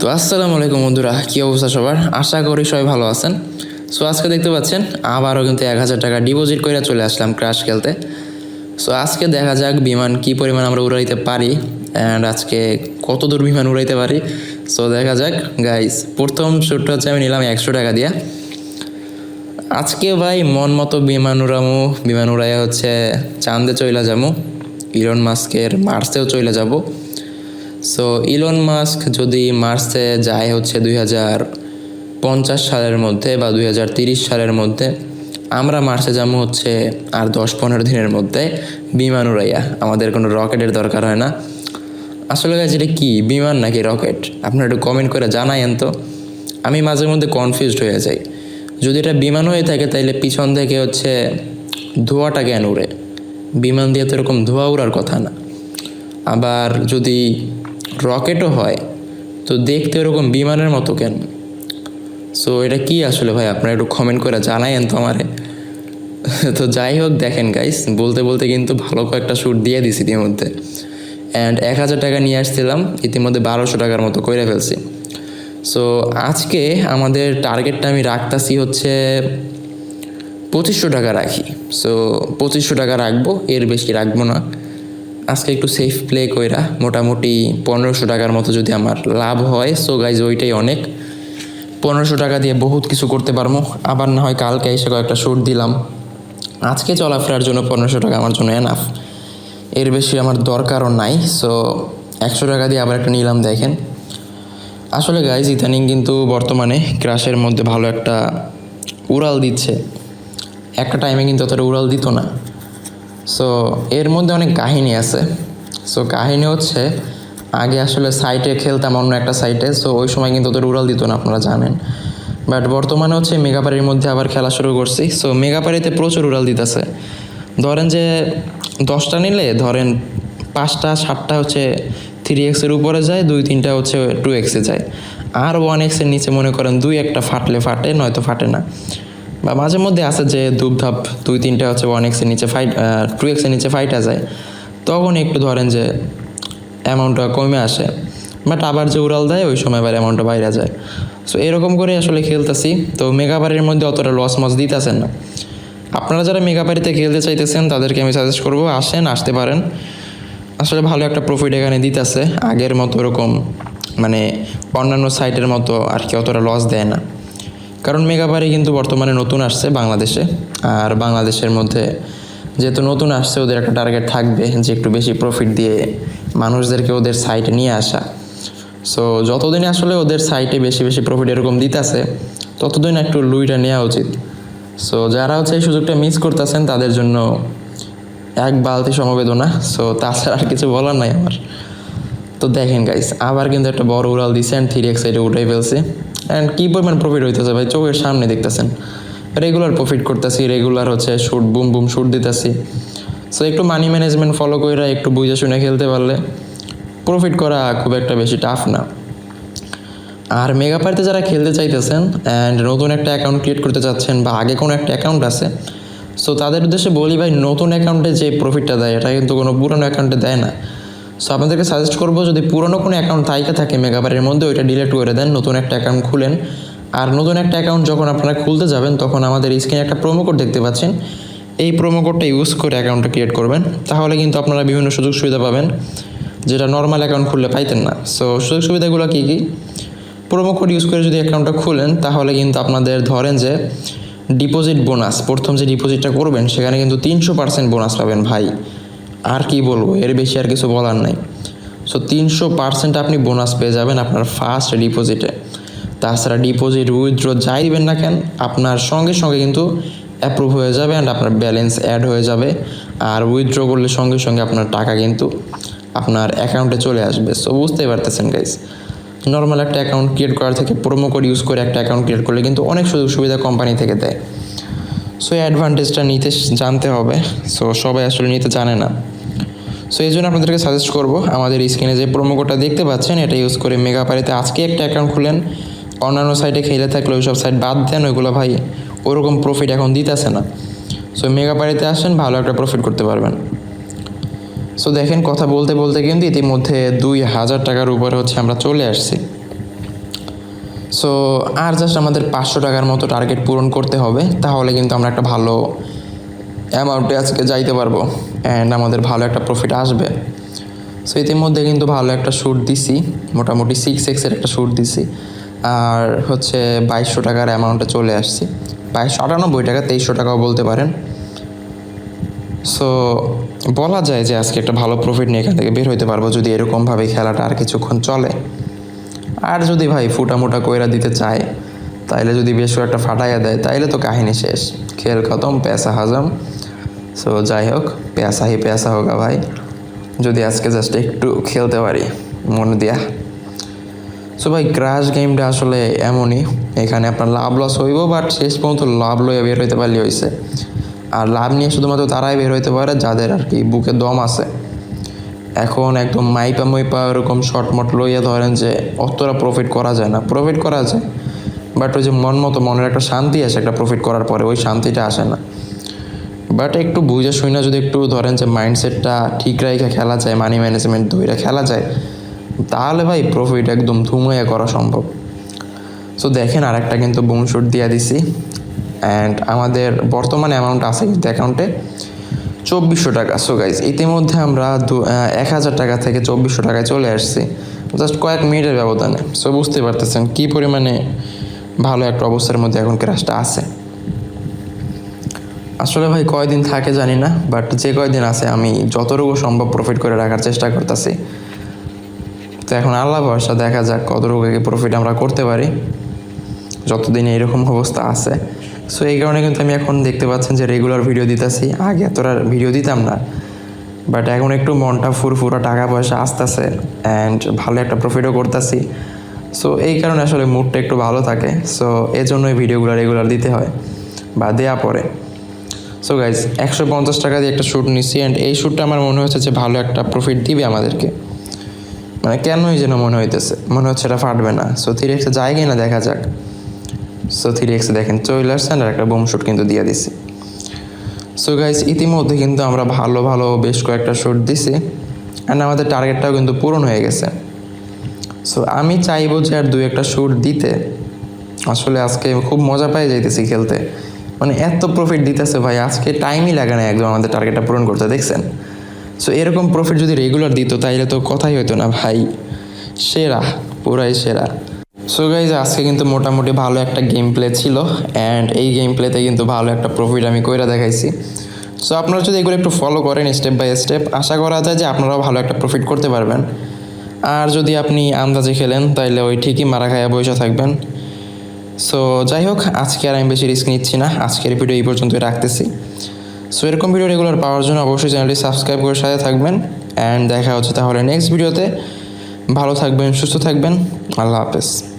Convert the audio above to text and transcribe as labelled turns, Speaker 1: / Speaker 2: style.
Speaker 1: তো আসসালামু আলাইকুম বন্ধুরা, কী অবস্থা সবার? আশা করি সবাই ভালো আছেন। সো আজকে দেখতে পাচ্ছেন, আবারও কিন্তু এক হাজার টাকা ডিপোজিট করে চলে আসলাম ক্রাশ খেলতে। সো আজকে দেখা যাক বিমান কি পরিমাণ আমরা উড়াইতে পারি অ্যান্ড আজকে কত দূর বিমান উড়াইতে পারি। সো দেখা যাক গাইস প্রথম শুটটা হচ্ছে আমি নিলাম একশো টাকা দিয়া। আজকে ভাই মন মতো বিমান উড়ামু, বিমান উড়াইয়া হচ্ছে চাঁদে চইলা যামু ইলন মাস্কের মার্সেও চইলা যাব। সো ইলন মাস্ক যদি মার্সে যায় হচ্ছে দুই হাজার পঞ্চাশ সালের মধ্যে বা দুই হাজার তিরিশ সালের মধ্যে, আমরা মার্সে যাব হচ্ছে আর দশ পনেরো দিনের মধ্যে বিমান উড়াইয়া। আমাদের কোনো রকেটের দরকার হয় না। আসলে গাছ এটা কি? বিমান নাকি রকেট? আপনারা একটু কমেন্ট করে জানায়েন তো। আমি মাঝে মধ্যে কনফিউজড হয়ে যাই। যদি এটা বিমান হয়ে থাকে, তাইলে পিছন থেকে হচ্ছে ধোঁয়াটা কেন উড়ে? বিমান দিয়ে তো এরকম ধোঁয়া উড়ার কথা না। আবার যদি রকেটও হয়। তো দেখতে ওরকম বিমানের মতো কেন? সো এটা কি আসলে ভাই? আপনারা একটু কমেন্ট করে জানায়েন তো আমারে। তো যাই হোক, দেখেন গাইস বলতে বলতে কিন্তু ভালো কয়েকটা শ্যুট দিয়ে দিছি ইতিমধ্যে অ্যান্ড এক হাজার টাকা নিয়ে আসছিলাম, ইতিমধ্যে বারোশো টাকার মতো করে ফেলছি। সো আজকে আমাদের টার্গেটটা আমি রাখতাছি হচ্ছে পঁচিশশো টাকা রাখি। সো পঁচিশশো টাকা রাখব, এর বেশি রাখব না। আজকে একটু সেফ প্লে কইরা মোটামুটি পনেরোশো টাকার মতো যদি আমার লাভ হয় সো গাইজ ওইটাই অনেক। পনেরোশো টাকা দিয়ে বহুত কিছু করতে পারব আবার না হয় কালকে এসে কয়েকটা শ্যুট দিলাম। আজকে চলাফেরার জন্য পনেরোশো টাকা আমার জন্য এনাফ এর বেশি আমার দরকারও নাই সো একশো টাকা দিয়ে আবার একটা নিলাম, দেখেন। আসলে গাইজ ইদানিং কিন্তু বর্তমানে ক্রাশের মধ্যে ভালো একটা উড়াল দিচ্ছে। একটা টাইমে কিন্তু অতটা উড়াল দিত না। সো এর মধ্যে অনেক কাহিনী আছে। সো কাহিনী হচ্ছে, আগে আসলে সাইটে খেলতাম অন্য একটা সাইটে সো ওই সময় কিন্তু ওদের উড়াল দিত না, আপনারা জানেন। বাট বর্তমানে হচ্ছে মেগাপাড়ির মধ্যে আবার খেলা শুরু করছি। সো মেগাপাড়িতে প্রচুর উড়াল দিতেছে। ধরেন যে, দশটা নিলে, ধরেন পাঁচটা, সাতটা হচ্ছে থ্রি এক্সের উপরে যায়, দুই, তিনটা হচ্ছে টু এক্সে যায়। আর ওয়ান এক্সের নিচে মনে করেন দুই একটা ফাটলে ফাটে, নয়তো ফাটে না। বা মাঝে মধ্যে আছে যে ধূপধাপ দুই তিনটা হচ্ছে ওয়ান এক্সের নিচে ফাইট টু এক্সের নিচে ফাইটা যায়, তখন একটু ধরেন যে অ্যামাউন্টটা কমে আসে বাট আবার যে উড়াল দেয়, ওই সময় আবার অ্যামাউন্টটা বাইরে যায়। সো এরকম করে আসলে খেলতেছি। তো মেগাবারের মধ্যে অতটা লস মস দিতেছেন না। আপনারা যারা মেগাবারিতে খেলতে চাইতেছেন, তাদেরকে আমি সাজেস্ট করব, আসেন, আসতে পারেন। আসলে ভালো একটা প্রফিট এখানে দিতেছে। আগের মতো ওরকম মানে অন্যান্য সাইটের মতো আর কি অতটা লস দেয় না। কারণ মেগাবাড়ি কিন্তু বর্তমানে নতুন আসছে বাংলাদেশে। আর বাংলাদেশের মধ্যে যেহেতু নতুন আসছে, ওদের একটা টার্গেট থাকবে যে একটু বেশি প্রফিট দিয়ে মানুষদেরকে ওদের সাইটে নিয়ে আসা। সো যতদিন আসলে ওদের সাইটে বেশি বেশি প্রফিট এরকম দিতেছে, ততদিন একটু লুইটা নেওয়া উচিত। সো যারা হচ্ছে এই সুযোগটা মিস করতেছেন, তাদের জন্য এক বালতি সমবেদনা। সো তাছাড়া আর কিছু বলার নাই আমার। তো দেখেন গাইস আবার কিন্তু একটা বড় উড়াল দিছে অ্যান্ড থ্রি এক্স সাইডে উঠাই ফেলছে। অ্যান্ড কী পরিমাণ প্রফিট হইতেছে ভাই, চোখের সামনে দেখতেছেন। রেগুলার প্রফিট করতেছি রেগুলার হচ্ছে শুট বুম বুম শুট দিতেছি। সো একটু মানি ম্যানেজমেন্ট ফলো করে একটু বুঝে শুনে খেলতে পারলে প্রফিট করা খুব একটা বেশি টাফ না। আর মেগাপারিতে যারা খেলতে চাইতেছেন অ্যান্ড নতুন একটা অ্যাকাউন্ট ক্রিয়েট করতে চাচ্ছেন বা আগে কোনো একটা অ্যাকাউন্ট আছে সো তাদের উদ্দেশ্যে বলি ভাই, নতুন অ্যাকাউন্টে যে প্রফিটটা দেয়, এটা কিন্তু কোনো পুরনো অ্যাকাউন্টে দেয় না। সো আপনাদেরকে সাজেস্ট করব, যদি পুরনো কোনো অ্যাকাউন্ট তাইকা থাকে মেগাবারের মধ্যে, ওইটা ডিলিট করে দেন, নতুন একটা অ্যাকাউন্ট খুলেন। আর নতুন একটা অ্যাকাউন্ট যখন আপনারা খুলতে যাবেন, তখন আমাদের স্ক্রিনে একটা প্রোমো কোড দেখতে পাচ্ছেন। এই প্রোমো কোডটা ইউজ করে অ্যাকাউন্টটা ক্রিয়েট করবেন। তাহলে কিন্তু আপনারা বিভিন্ন সুযোগ সুবিধা পাবেন, যেটা নর্মাল অ্যাকাউন্ট খুললে পাইতেন না। সো সুযোগ সুবিধাগুলো কী কী? প্রোমো কোড ইউজ করে যদি অ্যাকাউন্টটা খুলেন, তাহলে কিন্তু আপনাদের ধরেন যে ডিপোজিট বোনাস প্রথম যে ডিপোজিটটা করবেন, সেখানে কিন্তু তিনশো পার্সেন্ট বোনাস পাবেন ভাই। আর কি বলব? এর বেশি আর কিছু বলার নাই। সো তিনশো পার্সেন্ট আপনি বোনাস পেয়ে যাবেন আপনার ফার্স্ট ডিপোজিটে তাছাড়া ডিপোজিট উইথড্র যাই দিবেন না কেন, আপনার সঙ্গে সঙ্গে কিন্তু অ্যাপ্রুভ হয়ে যাবে অ্যান্ড আপনার ব্যালেন্স অ্যাড হয়ে যাবে। আর উইথড্র করলে সঙ্গে সঙ্গে আপনার টাকা কিন্তু আপনার অ্যাকাউন্টে চলে আসবে। সো বুঝতেই পারতেছেন গাইজ নর্মাল একটা অ্যাকাউন্ট ক্রিয়েট করার থেকে প্রোমো কোড ইউজ করে একটা অ্যাকাউন্ট ক্রিয়েট করলে কিন্তু অনেক সুযোগ সুবিধা কোম্পানি থেকে দেয়। সো এই অ্যাডভান্টেজটা নিতে জানতে হবে। সো সবাই আসলে নিতে জানে না। সো এই জন্য আপনাদেরকে সাজেস্ট করব, আমাদের স্ক্রিনে যে প্রোমো কোডটা দেখতে পাচ্ছেন, এটা ইউজ করে মেগাপারিতে আজকে একটা অ্যাকাউন্ট খুলেন। অন্যান্য সাইটে খেলে থাকলে ওই সব সাইট বাদ দেন, ওইগুলো ভাই ওরকম প্রফিট এখন দিতেছে না। সো মেগাপারিতে আসেন, ভালো একটা প্রফিট করতে পারবেন। সো দেখেন কথা বলতে বলতে কিন্তু ইতিমধ্যে দুই হাজার টাকার উপরে হচ্ছে আমরা চলে আসছি। সো আর জাস্ট আমাদের পাঁচশো টাকার মতো টার্গেট পূরণ করতে হবে, তাহলে কিন্তু আমরা একটা ভালো অ্যামাউন্টে আজকে যাইতে পারব অ্যান্ড আমাদের ভালো একটা প্রফিট আসবে। সো ইতিমধ্যে কিন্তু ভালো একটা শ্যুট দিছি, মোটামুটি সিক্স এক্সের একটা শ্যুট দিছি, আর হচ্ছে বাইশশো টাকার অ্যামাউন্টে চলে আসছি। বাইশশো আটানব্বই টাকা, তেইশশো টাকাও বলতে পারেন। সো বলা যায় যে আজকে একটা ভালো প্রফিট নিয়ে এখান থেকে বের হইতে পারব যদি এরকমভাবে খেলাটা আর কিছুক্ষণ চলে। আর যদি ভাই ফুটা মোটা কইরা দিতে চায়, তাইলে যদি বেশ একটা ফাটাইয়া দেয়, তাইলে তো কাহিনী শেষ। খেল খতম পেশা হাজম। সো যাই হোক পেশা হি পেশা হোক ভাই। যদি আজকে জাস্ট একটু খেলতে পারি, মন দিয়া। সো ভাই ক্রাশ গেমটা আসলে এমনই। এখানে আপনার লাভ লস হইব বাট শেষ পর্যন্ত লাভ লইয়া বের হইতে পারলে হয়েছে আর লাভ নিয়ে শুধুমাত্র তারাই বের হইতে পারে, যাদের আর কি বুকে দম আছে। এখন একদম মাইপা মাইপা এরকম শর্টমট লইয়া ধরেন যে অতটা প্রফিট করা যায় না। প্রফিট করা যায় বাট ওই যে মন মতো, মনের একটা শান্তি আসে একটা প্রফিট করার পরে, ওই শান্তিটা আসে না। বাট একটু বুঝে শুনে যদি একটু ধরেন যে মাইন্ডসেটটা ঠিক রেখে খেলা যায় মানি ম্যানেজমেন্ট ধরে খেলা যায়, তাহলে ভাই প্রফিট একদম ধুময়ে করা সম্ভব। সো দেখেন আর একটা কিন্তু বুম শুট দিয়ে দিছি। অ্যান্ড আমাদের বর্তমানে অ্যামাউন্ট আছে কিন্তু অ্যাকাউন্টে চব্বিশশো টাকা। সো গাইজ ইতিমধ্যে আমরা দু এক হাজার টাকা থেকে চব্বিশশো টাকায় চলে আসছি। জাস্ট কয়েক মিনিটের ব্যবধানে। সো বুঝতে পারতেছেন কী পরিমাণে ভালো একটা অবস্থার মধ্যে এখন ক্রাশটা আছে। আসলে ভাই, কয়দিন থাকে জানি না বাট যে কয়দিন আছে আমি যতটুকু সম্ভব প্রফিট করে রাখার চেষ্টা করতেছি। তো এখন আল্লাহ ভরসা, দেখা যাক কতটুকু প্রফিট আমরা করতে পারি। যতদিন এরকম অবস্থা আছে। সো এই কারণে কিন্তু আমি এখন দেখতে পাচ্ছেন যে রেগুলার ভিডিও দিতেছি। আগে এতটা ভিডিও দিতাম না। বাট এখন একটু মনটা ফুরফুরা, টাকা পয়সা আসতেছে অ্যান্ড ভালো একটা প্রফিটও করতেছি। সো এই কারণে আসলে মুডটা একটু ভালো থাকে। সো এই জন্যই ভিডিওগুলো রেগুলার দিতে হয় বা দেয়া পরে সো গাইজ একশো পঞ্চাশ টাকা দিয়ে একটা শ্যুট নিচ্ছি অ্যান্ড এই শ্যুটটা আমার মনে হচ্ছে যে ভালো একটা প্রফিট দিবে আমাদেরকে। মানে কেনই যেন মনে হইতেছে। মনে হচ্ছে এটা ফাটবে না। সো এক্সে যায় কি না দেখা যাক। সো থ্রি এক্সে দেখেন চলে আসছেন আর একটা বোম শ্যুট কিন্তু দিয়ে দিছি। সো গাইজ ইতিমধ্যে কিন্তু আমরা ভালো ভালো বেশ কয়েকটা শ্যুট দিছি। অ্যান্ড আমাদের টার্গেটটাও কিন্তু পূরণ হয়ে গেছে। সো আমি চাইব যে আর দু একটা শ্যুট দিতে। আসলে আজকে খুব মজা পাই যাইতেছি খেলতে। মানে এত প্রফিট দিতেছে ভাই, আজকে টাইমই লাগে না একদম আমাদের টার্গেটটা পূরণ করতে, দেখছেন? সো এরকম প্রফিট যদি রেগুলার দিত, তাইলে তো কথাই হতো না ভাই। সেরা, পুরাই সেরা। সো গাইজ আজকে কিন্তু মোটামুটি ভালো একটা গেম প্লে ছিল অ্যান্ড এই গেম প্লেতে কিন্তু ভালো একটা প্রফিট আমি কইরা দেখাইছি। সো আপনারা যদি এগুলো একটু ফলো করেন স্টেপ বাই স্টেপ আশা করা যায় যে আপনারাও ভালো একটা প্রফিট করতে পারবেন। আর যদি আপনি আন্দাজে খেলেন, তাইলে ওই ঠিকই মারা খায়া বসে থাকবেন। সো যাই হোক, আজকে আর আমি বেশি রিস্ক নিচ্ছি না। আজকের ভিডিও এই পর্যন্তই রাখতেছি। সো এরকম ভিডিও রেগুলার পাওয়ার জন্য অবশ্যই চ্যানেলটি সাবস্ক্রাইব করে সাথে থাকবেন অ্যান্ড দেখা হচ্ছে তাহলে নেক্সট ভিডিওতে ভালো থাকবেন, সুস্থ থাকবেন। আল্লাহ হাফেজ।